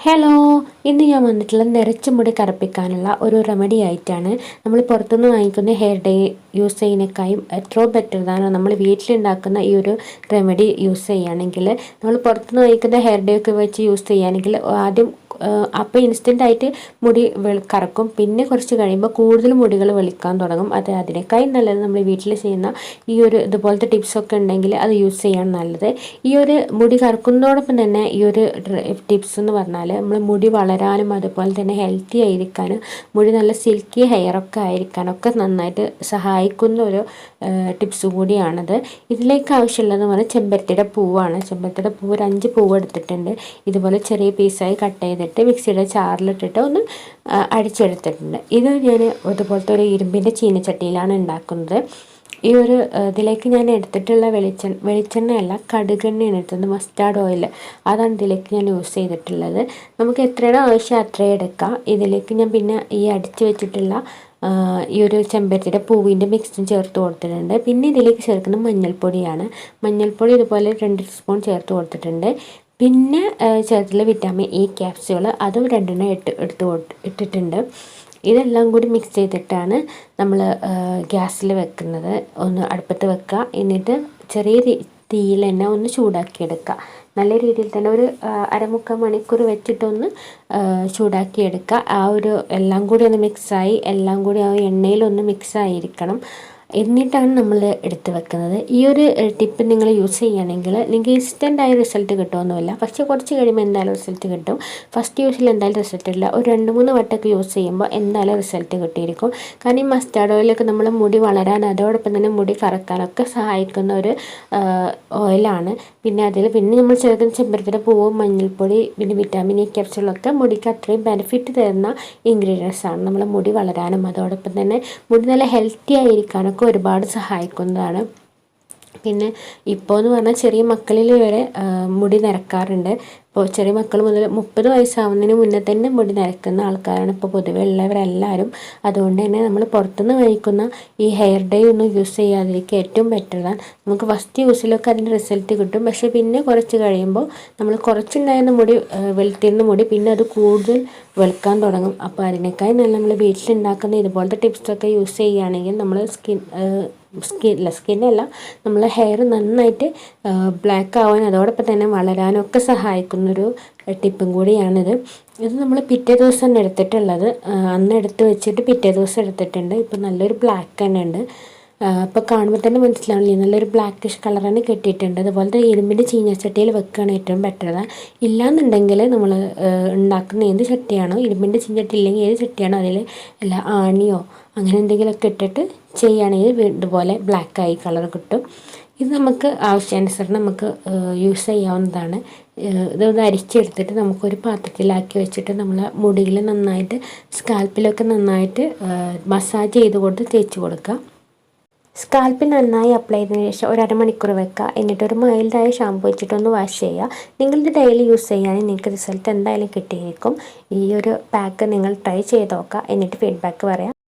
Hello ഇന്ന് ഞാൻ വന്നിട്ടുള്ള നിറച്ച മുടി കറുപ്പിക്കാനുള്ള ഒരു റെമഡി ആയിട്ടാണ് നമ്മൾ പുറത്തുനിന്ന് വാങ്ങിക്കുന്ന ഹെയർ ഡേ യൂസ് ചെയ്യുന്നതിനേക്കാളും എത്രയോ ബെറ്റർ നമ്മൾ വീട്ടിലുണ്ടാക്കുന്ന ഈ ഒരു റെമഡി യൂസ് ചെയ്യുകയാണെങ്കിൽ. നമ്മൾ പുറത്തുനിന്ന് വാങ്ങിക്കുന്ന ഹെയർ ഡേ ഒക്കെ വെച്ച് യൂസ് ചെയ്യുകയാണെങ്കിൽ ആദ്യം അപ്പോൾ ഇൻസ്റ്റന്റ് ആയിട്ട് മുടി കറക്കും. പിന്നെ കുറച്ച് കഴിയുമ്പോൾ കൂടുതൽ മുടികൾ വെളുക്കാൻ തുടങ്ങും. അത് അതിനേക്കായി നല്ലത് നമ്മൾ വീട്ടിൽ ചെയ്യുന്ന ഈ ഒരു ഇതുപോലത്തെ ടിപ്സൊക്കെ ഉണ്ടെങ്കിൽ അത് യൂസ് ചെയ്യാൻ നല്ലത്. ഈ ഒരു മുടി കറക്കുന്നതോടൊപ്പം തന്നെ ഈ ഒരു ടിപ്സ് എന്ന് പറഞ്ഞാൽ നമ്മൾ മുടി വളരാനും അതുപോലെ തന്നെ ഹെൽത്തി ആയിരിക്കാനും മുടി നല്ല സിൽക്കി ഹെയറൊക്കെ ആയിരിക്കാനൊക്കെ നന്നായിട്ട് സഹായിക്കുന്ന ഒരു ടിപ്സ് കൂടിയാണത്. ഇതിലേക്ക് ആവശ്യമുള്ളതെന്ന് പറഞ്ഞാൽ ചെമ്പരത്തിയുടെ പൂവാണ്. ചെമ്പരത്തിയുടെ പൂവ് ഒരു അഞ്ച് പൂവ് എടുത്തിട്ടുണ്ട്. ഇതുപോലെ ചെറിയ പീസായി കട്ട് ചെയ്തിട്ട് എടുത്തിട്ട് മിക്സിയുടെ ചാറിലിട്ടിട്ട് ഒന്ന് അടിച്ചെടുത്തിട്ടുണ്ട്. ഇത് ഞാൻ ഇതുപോലത്തെ ഒരു ഇരുമ്പിന്റെ ചീനച്ചട്ടിയിലാണ് ഉണ്ടാക്കുന്നത്. ഈ ഒരു ഇതിലേക്ക് ഞാൻ എടുത്തിട്ടുള്ള വെളിച്ചെണ്ണ വെളിച്ചെണ്ണയല്ല കടുകെണ്ണയാണ് എടുത്തത് മസ്റ്റാർഡ് ഓയിൽ അതാണ് ഇതിലേക്ക് ഞാൻ യൂസ് ചെയ്തിട്ടുള്ളത്. നമുക്ക് എത്രയുടെ ആവശ്യം അത്രയും എടുക്കാം. ഇതിലേക്ക് ഞാൻ പിന്നെ ഈ അടിച്ചു വെച്ചിട്ടുള്ള ഈ ഒരു ചെമ്പരത്തിയുടെ പൂവിന്റെ മിക്സും ചേർത്ത് കൊടുത്തിട്ടുണ്ട്. പിന്നെ ഇതിലേക്ക് ചേർക്കുന്ന മഞ്ഞൾപ്പൊടിയാണ്. മഞ്ഞൾപ്പൊടി ഇതുപോലെ രണ്ട് സ്പൂൺ ചേർത്ത് കൊടുത്തിട്ടുണ്ട്. പിന്നെ ചേർത്തുള്ള വിറ്റാമിൻ ഇ ക്യാപ്സ്യൂൾ അതും രണ്ടെണ്ണം ഇട്ട് എടുത്ത് ഇട്ടിട്ടുണ്ട്. ഇതെല്ലാം കൂടി മിക്സ് ചെയ്തിട്ടാണ് നമ്മൾ ഗ്യാസിൽ വെക്കുന്നത്. ഒന്ന് അടുപ്പത്ത് വെക്കുക എന്നിട്ട് ചെറിയ തീയിൽ തന്നെ ഒന്ന് ചൂടാക്കിയെടുക്കുക നല്ല രീതിയിൽ തന്നെ ഒരു അരമുക്കാൽ മണിക്കൂർ വെച്ചിട്ടൊന്ന് ചൂടാക്കിയെടുക്കുക ആ ഒരു എല്ലാം കൂടി ഒന്ന് മിക്സായി എല്ലാം കൂടി ആ എണ്ണയിലൊന്ന് മിക്സായിരിക്കണം എന്നിട്ടാണ് നമ്മൾ എടുത്ത് വെക്കുന്നത്. ഈ ഒരു ടിപ്പ് നിങ്ങൾ യൂസ് ചെയ്യുകയാണെങ്കിൽ നിങ്ങൾക്ക് ഇൻസ്റ്റന്റ് ആയ റിസൾട്ട് കിട്ടുമൊന്നുമില്ല പക്ഷേ കുറച്ച് കഴിയുമ്പോൾ എന്തായാലും റിസൾട്ട് കിട്ടും. ഫസ്റ്റ് യൂസിൽ എന്തായാലും റിസൾട്ട് ഇല്ല. ഒരു രണ്ട് മൂന്ന് വട്ടമൊക്കെ യൂസ് ചെയ്യുമ്പോൾ എന്തായാലും റിസൾട്ട് കിട്ടിയിരിക്കും. കാരണം ഈ മസ്റ്റാർഡ് ഓയിലൊക്കെ നമ്മൾ മുടി വളരാൻ അതോടൊപ്പം തന്നെ മുടി കറക്കാനൊക്കെ സഹായിക്കുന്ന ഒരു ഓയിലാണ് പിന്നെ അതിൽ പിന്നെ നമ്മൾ ചേർക്കുന്ന ചെമ്പരത്തിന്റെ പൂവും മഞ്ഞൾപ്പൊടി പിന്നെ വിറ്റാമിൻ ഇ ക്യാപ്സുകളൊക്കെ മുടിക്ക് അത്രയും ബെനിഫിറ്റ് തരുന്ന ഇൻഗ്രീഡിയൻസ് ആണ്. നമ്മളെ മുടി വളരാനും അതോടൊപ്പം തന്നെ മുടി നല്ല ഹെൽത്തി ആയിരിക്കാനൊക്കെ നമുക്ക് ഒരുപാട് സഹായിക്കുന്നതാണ്. പിന്നെ ഇപ്പോൾ എന്ന് പറഞ്ഞാൽ ചെറിയ മക്കളിൽ വരെ മുടി നിരക്കാറുണ്ട്. ഇപ്പോൾ ചെറിയ മക്കൾ മുതൽ മുപ്പത് വയസ്സാവുന്നതിന് മുന്നേ തന്നെ മുടി നരക്കുന്ന ആൾക്കാരാണ് ഇപ്പോൾ പൊതുവെ ഉള്ളവരെല്ലാവരും അതുകൊണ്ട് തന്നെ നമ്മൾ പുറത്തുനിന്ന് കഴിക്കുന്ന ഈ ഹെയർ ഡേ ഒന്നും യൂസ് ചെയ്യാതിരിക്കുക ഏറ്റവും ബെറ്ററാണ് നമുക്ക് ഫസ്റ്റ് യൂസിലൊക്കെ അതിന്റെ റിസൾട്ട് കിട്ടും. പക്ഷെ പിന്നെ കുറച്ച് കഴിയുമ്പോൾ നമ്മൾ കുറച്ചുണ്ടായിരുന്ന മുടി വെളുത്തിരുന്ന മുടി പിന്നെ അത് കൂടുതൽ വെളുക്കാൻ തുടങ്ങും. അപ്പോൾ അതിനേക്കാൾ നല്ല നമ്മൾ വീട്ടിലുണ്ടാക്കുന്ന ഇതുപോലത്തെ ടിപ്സൊക്കെ യൂസ് ചെയ്യുകയാണെങ്കിൽ നമ്മൾ സ്കിൻ സ്കിൻ സ്കിന്നല്ല നമ്മൾ ഹെയർ നന്നായിട്ട് ബ്ലാക്ക് ആവാൻ അതോടൊപ്പം തന്നെ വളരാനൊക്കെ സഹായിക്കുന്നൊരു ടിപ്പും കൂടിയാണിത്. ഇത് നമ്മൾ പിറ്റേ ദിവസം തന്നെ എടുത്തിട്ടുള്ളത്. അന്ന് എടുത്ത് വെച്ചിട്ട് പിറ്റേ ദിവസം എടുത്തിട്ടുണ്ട്. ഇപ്പം നല്ലൊരു ബ്ലാക്ക് തന്നെ ഉണ്ട്. അപ്പോൾ കാണുമ്പോൾ തന്നെ മനസ്സിലാവില്ലേ നല്ലൊരു ബ്ലാക്കിഷ് കളറാണ് കെട്ടിയിട്ടുണ്ട്. അതുപോലെ ഇരുമ്പിന്റെ ചീഞ്ഞച്ചട്ടിയിൽ വെക്കുകയാണ് ഏറ്റവും ബെറ്റർ ഇല്ലാന്നുണ്ടെങ്കിൽ നമ്മൾ ഉണ്ടാക്കുന്ന ഏത് ചട്ടിയാണോ ഇരുമ്പിന്റെ ചീഞ്ഞട്ടി ഇല്ലെങ്കിൽ ഏത് ചട്ടിയാണോ അതിൽ അല്ല ആണിയോ അങ്ങനെ എന്തെങ്കിലുമൊക്കെ ഇട്ടിട്ട് ചെയ്യുകയാണെങ്കിൽ ഇതുപോലെ ബ്ലാക്കായി കളർ കിട്ടും. ഇത് നമുക്ക് ആവശ്യാനുസരണം നമുക്ക് യൂസ് ചെയ്യാവുന്നതാണ്. ഇതൊന്ന് അരിച്ചെടുത്തിട്ട് നമുക്കൊരു പാത്രത്തിലാക്കി വെച്ചിട്ട് നമ്മൾ മുടിയിൽ നന്നായിട്ട് സ്കാൽപ്പിലൊക്കെ നന്നായിട്ട് മസാജ് ചെയ്ത് കൊടുത്ത് തേച്ച് കൊടുക്കുക സ്കാൽപ്പിൽ നന്നായി അപ്ലൈ ചെയ്തതിന് ശേഷം ഒരു അരമണിക്കൂർ വെക്കുക. എന്നിട്ട് ഒരു മൈൽഡായ ഷാമ്പു വെച്ചിട്ടൊന്ന് വാഷ് ചെയ്യുക. നിങ്ങളിത് ഡെയിലി യൂസ് ചെയ്യുകയാണെങ്കിൽ നിങ്ങൾക്ക് റിസൾട്ട് എന്തായാലും കിട്ടിയിരിക്കും. ഈ ഒരു പാക്ക് നിങ്ങൾ ട്രൈ ചെയ്ത് നോക്കുക. എന്നിട്ട് ഫീഡ്ബാക്ക് പറയാം.